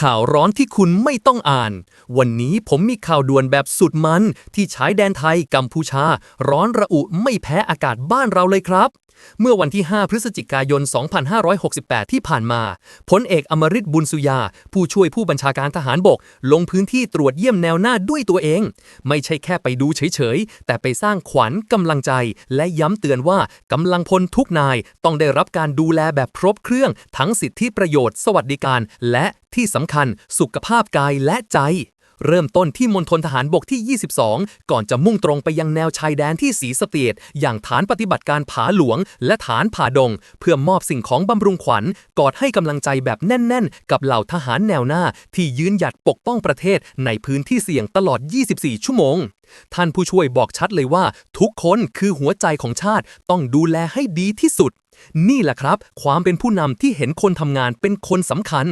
ข่าวร้อนที่คุณไม่ต้องอ่าน วันนี้ผมมีข่าวด่วนแบบสุดมัน ที่ชายแดนไทยกัมพูชา ร้อนระอุไม่แพ้อากาศบ้านเราเลยครับ เมื่อวันที่ 5 พฤศจิกายน 2568 ที่ผ่านมาพลเอกอมริตบุญสุยา ผู้ช่วยผู้บัญชาการทหารบก ลงพื้นที่ตรวจเยี่ยมแนวหน้าด้วยตัวเอง ไม่ใช่แค่ไปดูเฉยๆ แต่ไปสร้างขวัญกำลังใจ และย้ำเตือนว่ากำลังพลทุกนายต้องได้รับการดูแลแบบครบเครื่อง ทั้งสิทธิประโยชน์ สวัสดิการ และที่สำคัญสุขภาพกายและใจ เริ่มต้นที่มณฑลทหารบกที่ 22 ก่อนจะมุ่งตรงไปยังแนวชายแดนที่สีสเตียดอย่างฐานปฏิบัติการผาหลวง และฐานผาดง เพื่อมอบสิ่งของบำรุงขวัญ กอดให้กำลังใจแบบแน่น ๆ กับเหล่าทหารแนวหน้า ที่ยืนหยัดปกป้องประเทศในพื้นที่เสี่ยงตลอด 24 ชั่วโมง ท่านผู้ช่วยบอกชัดเลยว่า ทุกคนคือหัวใจของชาติต้องดูแลให้ดีที่สุด นี่แหละครับ ความเป็นผู้นำที่เห็นคนทำงานเป็นคนสำคัญ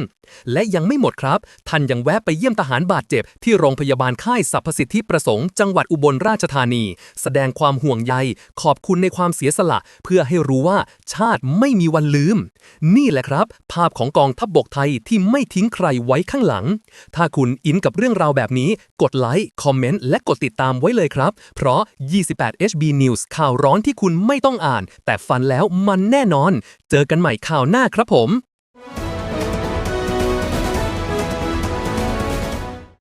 และยังไม่หมดครับ ท่านยังแวะไปเยี่ยมทหารบาดเจ็บ ที่โรงพยาบาลค่ายสรรพสิทธิประสงค์จังหวัดอุบลราชธานี แสดงความห่วงใย ขอบคุณในความเสียสละ เพื่อให้รู้ว่าชาติไม่มีวันลืม นี่แหละครับ ภาพของกองทัพบบกไทยที่ไม่ทิ้งใครไว้ข้างหลัง ถ้าคุณอินกับเรื่องราวแบบนี้ กดไลค์คอมเมนต์และกดติดตามไว้เลยครับ เพราะ 28 HB News ข่าวร้อนที่คุณไม่ต้องอ่าน แต่ฟันแล้วมันแน่นอน เจอกันใหม่ข่าวหน้าครับผม